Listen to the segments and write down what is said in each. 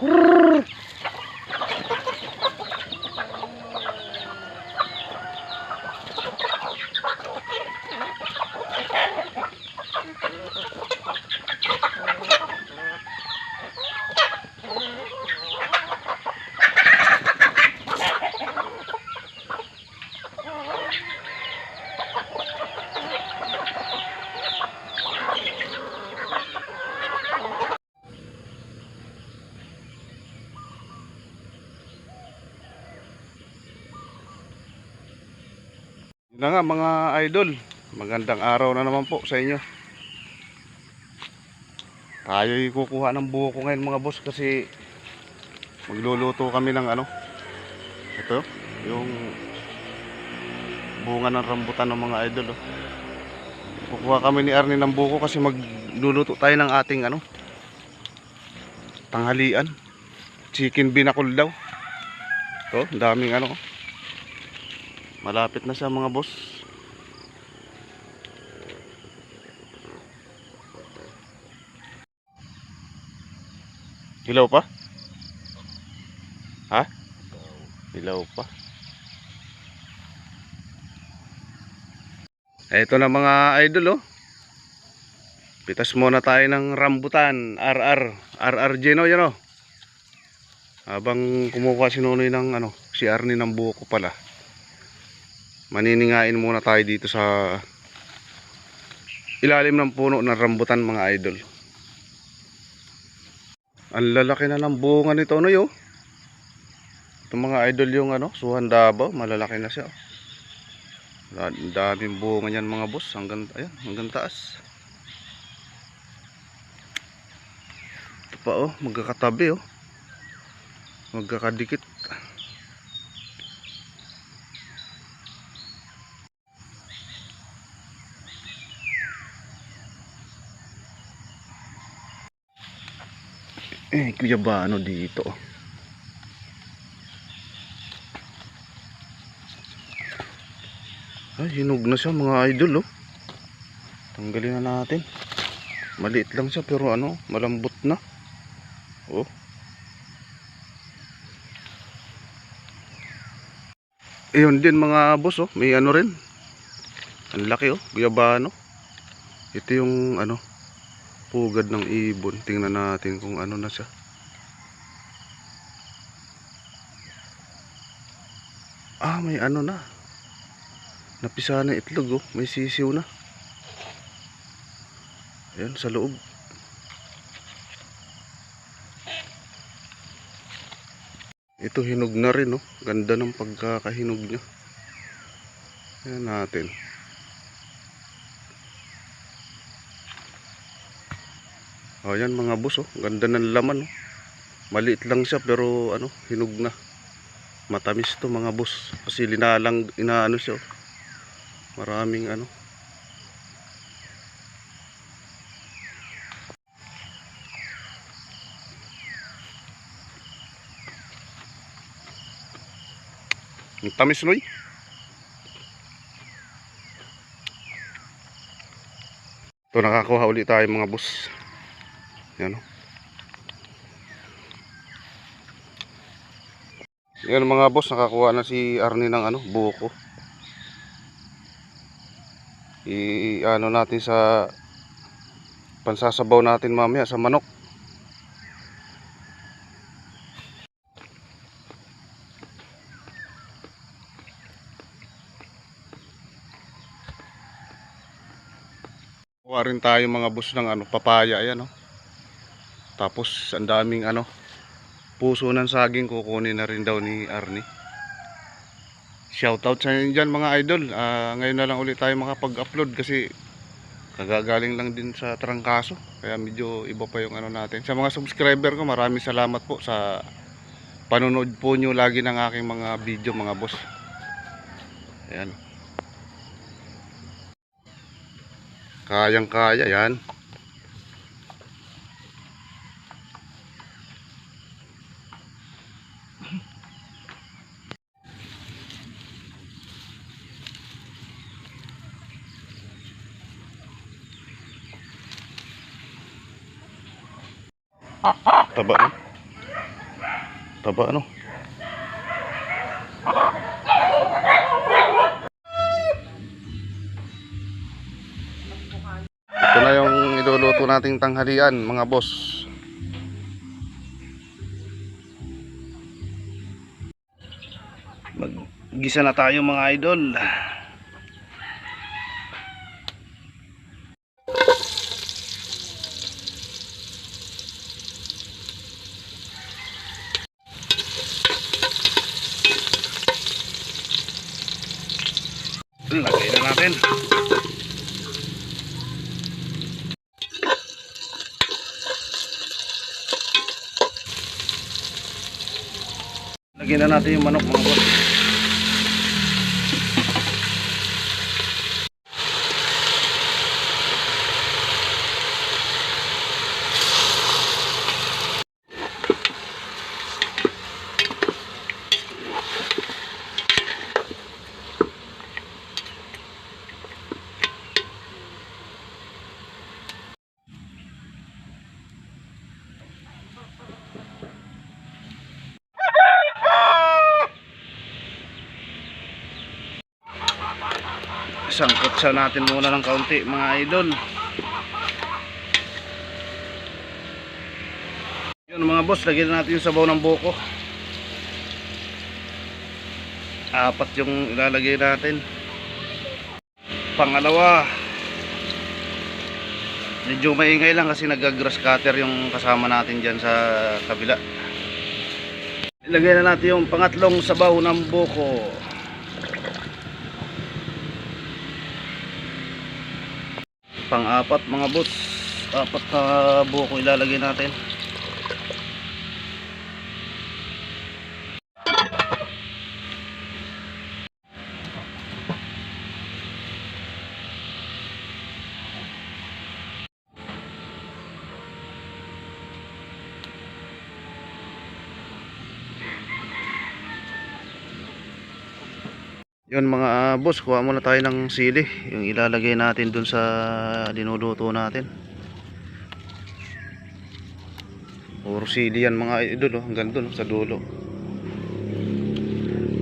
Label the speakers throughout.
Speaker 1: Grrr. Na nga mga idol, magandang araw na naman po sa inyo. Tayo kukuha ng buko ngayon mga boss kasi magluluto kami ng ano. Ito, yung bunga ng rambutan ng mga idol. Oh. Kukuha kami ni Arnie ng buko kasi magluluto tayo ng ating ano tanghalian. Chicken binakol daw. To, daming ano. oh. Malapit na siya mga boss. Hilaw pa? Ha? Hilaw pa. Ito na mga idol oh. Pitas muna tayo ng rambutan. RR. RR Geno yan oh. Habang kumukuha si Nonoy ng ano, si Arnie ng buko pala maniningain muna tayo dito sa ilalim ng puno ng rambutan mga idol. Ang lalaki na ng bunga nito ano yo? Itong mga idol yung ano suhan Davao malalaki na siya ang daming bunga niyan mga boss. Hanggang, ayan, hanggang taas. Ito pa oh magkakatabi oh. Magkakadikit Eh, kuya ba ano dito? Ay, hinog na siya mga idol, oh. Tanggalin na natin. Maliit lang siya pero ano, malambot na. Oh. Ayun din mga boss, oh. May ano rin. Ang laki, oh. Guyabano. Ito yung ano, pugad ng ibon. Tingnan natin kung ano na siya. Ah, may ano na. Napisa na itlog oh. May sisiw na. Ayan, sa loob. Ito hinog na rin oh. Ganda ng pagkakahinog niya. Ayan natin. O yan mga boss oh. Ganda ng laman oh. Maliit lang siya pero ano, hinog na. Matamis to mga boss. Kasi linalang inaano siya oh. Maraming ano. Ang tamis noy. Ito nakakuha ulit tayo mga boss. Yan o. Yan mga boss, nakakuha na si Arnie ng ano, buko. I ano natin sa pansasabaw natin mamaya sa manok. Kuha rin tayo mga boss ng ano, papaya, ayan oh. Tapos ang daming ano puso ng saging kukunin na rin daw ni Arnie. Shoutout sa inyo dyan mga idol. Ah, ngayon na lang ulit tayo makapag-upload kasi kagagaling lang din sa trangkaso. Kaya medyo iba pa yung ano natin. Sa mga subscriber ko maraming salamat po sa panonood po nyo lagi ng aking mga video mga boss. Ayan. Kayang kaya yan. Taba no? Taba ano? Ito na yung iluluto nating tanghalian mga boss. Maggisa na tayo mga idol. Lagay na natin. Lagyan na natin yung manok mga boss. Sangkot sa natin muna ng kaunti mga idol. Yun mga boss, lagyan na natin yung sabaw ng buko. Apat yung ilalagay natin. Pangalawa. Medyo maingay lang kasi nag-grass cutter yung kasama natin dyan sa kabila. Ilagay na natin yung pangatlong sabaw ng buko. Pang-apat mga boss. Apat na buko ilalagay natin Yun mga boss, kuha muna tayo ng sili. Yung ilalagay natin dun sa linuluto natin. Puro sili yan mga idol, oh. hanggang dun oh, sa dulo.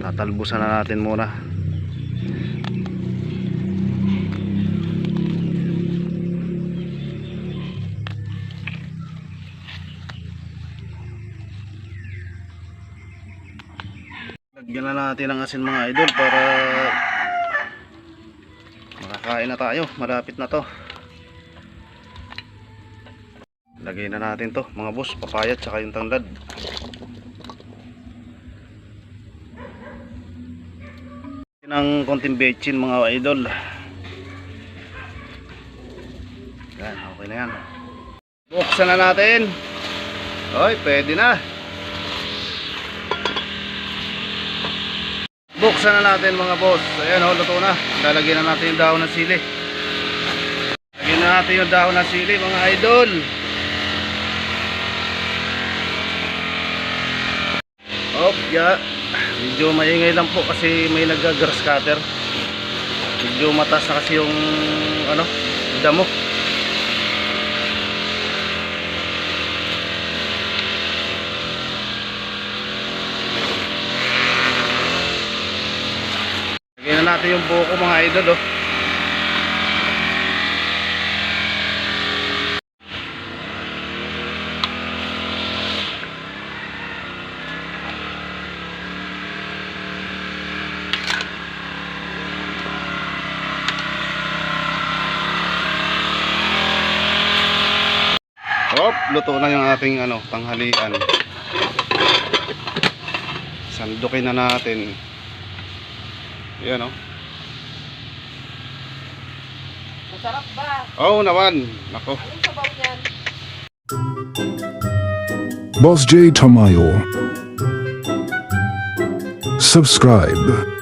Speaker 1: Tatalbusan na natin muna. Lagyan na natin ng asin mga idol para makakain na tayo. Malapit na to. Lagay na natin to mga boss, papayat tsaka yung tanglad. ng konting bechin mga idol. Yan, okay na yan. Buksan na natin. Hoy, pwede na. Buksan na natin mga boss. Ayan o, luto na. Lalagyan na natin yung dahon ng sili. Lagyan na natin yung dahon ng sili mga idol. Hop, ya. Medyo maingay lang po kasi may nag-grass cutter. Medyo matas na kasi yung ano, damo. Lagyan na natin yung buko mga idol oh. Hop, luto na yung ating ano, tanghalian. Sandukin na natin. Yan oh.
Speaker 2: Masarap ba?
Speaker 1: Oo naman. Nako.
Speaker 2: Anong sabaw niyan?
Speaker 3: Boss J Tamayo. Subscribe.